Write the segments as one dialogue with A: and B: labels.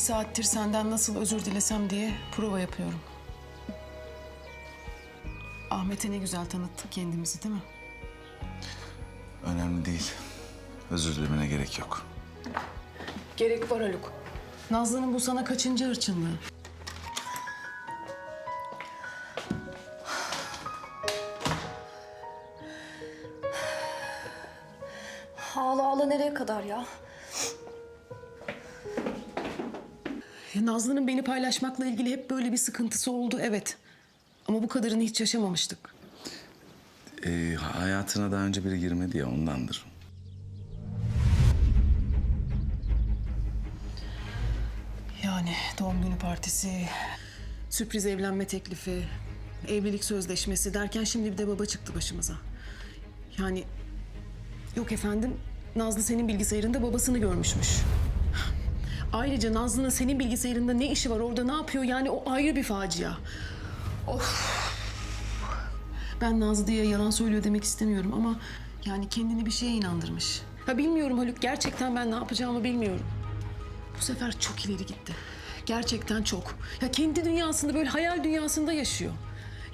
A: saattir senden nasıl özür dilesem diye prova yapıyorum. Ahmet'e ne güzel tanıttık kendimizi değil mi?
B: Önemli değil. Özür dilemene gerek yok.
A: Gerek var Haluk. Nazlı'nın bu sana kaçıncı hırçınlığı?
C: Ağla ağla nereye kadar ya?
A: Nazlı'nın beni paylaşmakla ilgili hep böyle bir sıkıntısı oldu evet. Ama bu kadarını hiç yaşamamıştık.
B: Ee, hayatına daha önce biri girmedi ya ondandır.
A: Yani doğum günü partisi, sürpriz evlenme teklifi, evlilik sözleşmesi derken şimdi bir de baba çıktı başımıza. Yani yok efendim Nazlı senin bilgisayarında babasını görmüşmüş. Ayrıca Nazlı'nın senin bilgisayarında ne işi var orada ne yapıyor yani o ayrı bir facia. Of. Ben Nazlı'ya yalan söylüyor demek istemiyorum ama yani kendini bir şeye inandırmış. Ha bilmiyorum Haluk gerçekten ben ne yapacağımı bilmiyorum. Bu sefer çok ileri gitti. Gerçekten çok. Ya kendi dünyasında böyle hayal dünyasında yaşıyor.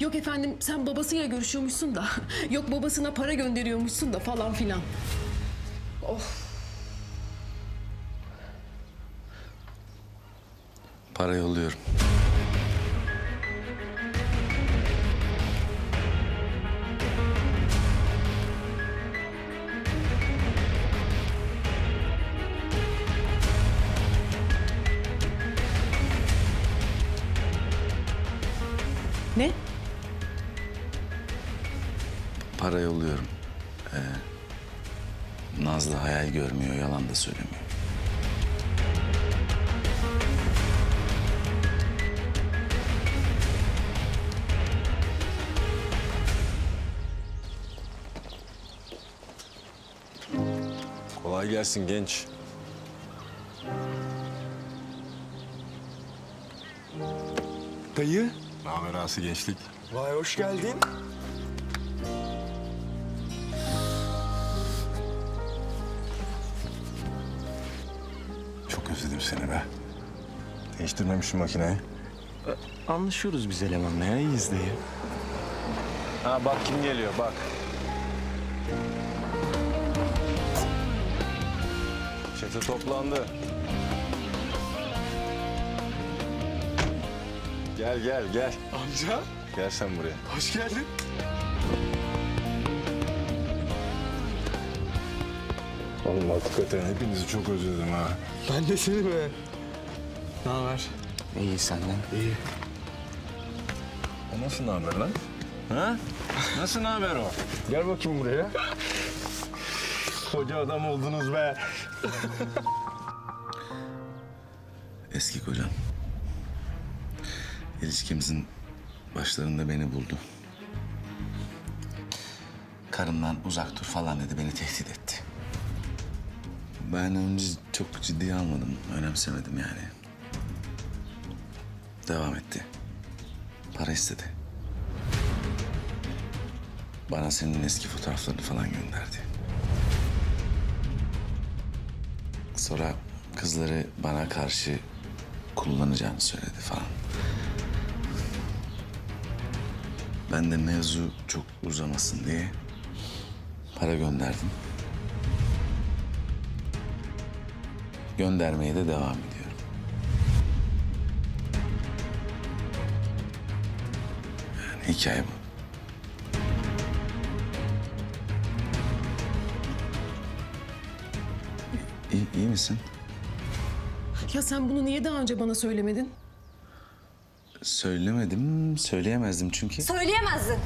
A: Yok efendim sen babasıyla görüşüyormuşsun da. Yok babasına para gönderiyormuşsun da falan filan.
B: Para yolluyorum.
A: Ne?
B: Para yolluyorum. Ee, Nazlı hayal görmüyor, yalan da söylemiyor.
D: Kolay gelsin genç.
E: Dayı.
D: Ne haber Asi gençlik?
E: Vay hoş geldin.
D: Çok özledim seni be. Değiştirmemişim makineyi.
E: Anlaşıyoruz biz elemanla ya iyiyiz dayı.
D: Ha bak kim geliyor bak. Çete toplandı. Gel gel gel.
E: Amca
D: Gel sen buraya.
E: hoş geldin.
D: Oğlum hakikaten hepinizi çok özledim ha.
E: Ben de seni be. Ne haber?
B: İyi senden.
E: İyi.
D: O nasıl haber lan? Ha? Nasıl haber o? Gel bakayım buraya. Koca adam oldunuz be.
B: Eski kocam. İlişkimizin başlarında beni buldu. Karımdan uzak dur falan dedi, beni tehdit etti. Ben önce çok ciddiye almadım, önemsemedim yani. Devam etti. Para istedi. Bana senin eski fotoğraflarını falan gönderdi. Sonra kızları bana karşı kullanacağını söyledi falan. Ben de mevzu çok uzamasın diye para gönderdim. Göndermeye de devam ediyorum. Yani hikaye bu. İyi, iyi misin?
A: Ya sen bunu niye daha önce bana söylemedin?
B: Söylemedim, söyleyemezdim çünkü.
C: Söyleyemezdin.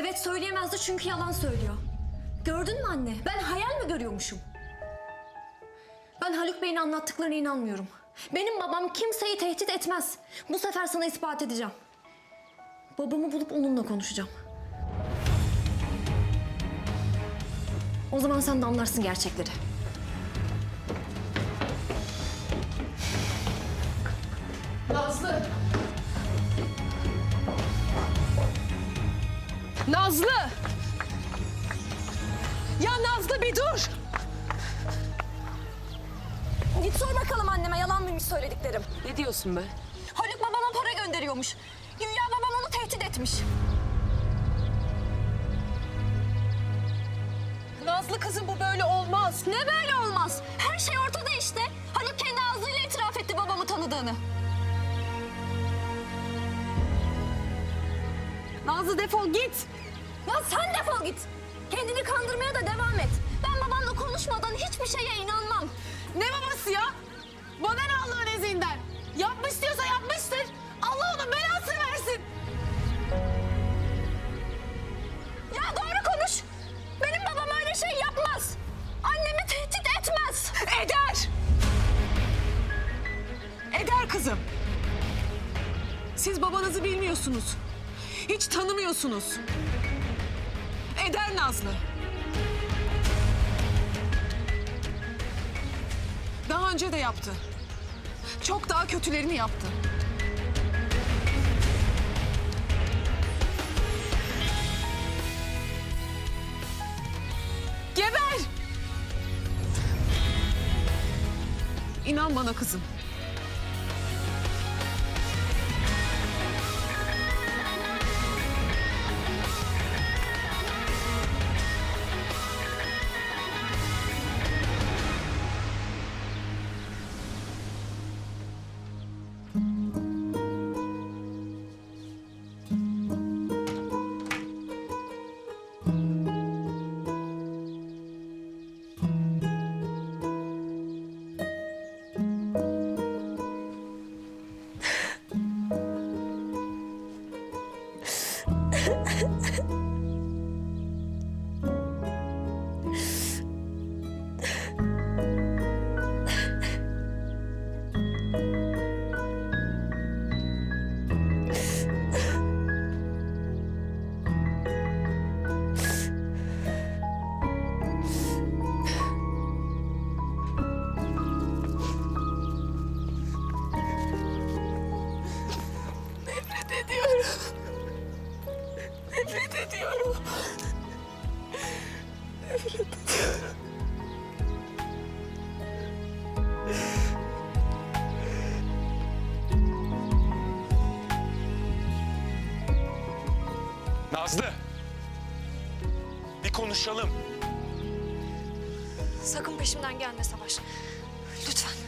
C: Evet söyleyemezdi çünkü yalan söylüyor. Gördün mü anne? Ben hayal mi görüyormuşum? Ben Haluk Bey'in anlattıklarına inanmıyorum. Benim babam kimseyi tehdit etmez. Bu sefer sana ispat edeceğim. Babamı bulup onunla konuşacağım. O zaman sen de anlarsın gerçekleri.
A: Nazlı! Nazlı! Ya Nazlı bir dur!
C: Git sor bakalım anneme yalan mıymış söylediklerim.
F: Ne diyorsun be?
C: Haluk babama para gönderiyormuş. Güya babam onu tehdit etmiş.
A: Nazlı kızım bu böyle olmaz.
C: Ne böyle olmaz? Her şey ortada işte. Haluk kendi ağzıyla itiraf etti babamı tanıdığını.
A: Nazlı defol git.
C: Ya sen defol git. Kendini kandırmaya da devam et. Ben babamla konuşmadan hiçbir şeye inanmam.
A: Ne babası Eder kızım. Siz babanızı bilmiyorsunuz. Hiç tanımıyorsunuz. Eder Nazlı. Daha önce de yaptı. Çok daha kötülerini yaptı. Geber! İnan bana kızım.
E: Konuşalım.
C: Sakın peşimden gelme Savaş. Lütfen.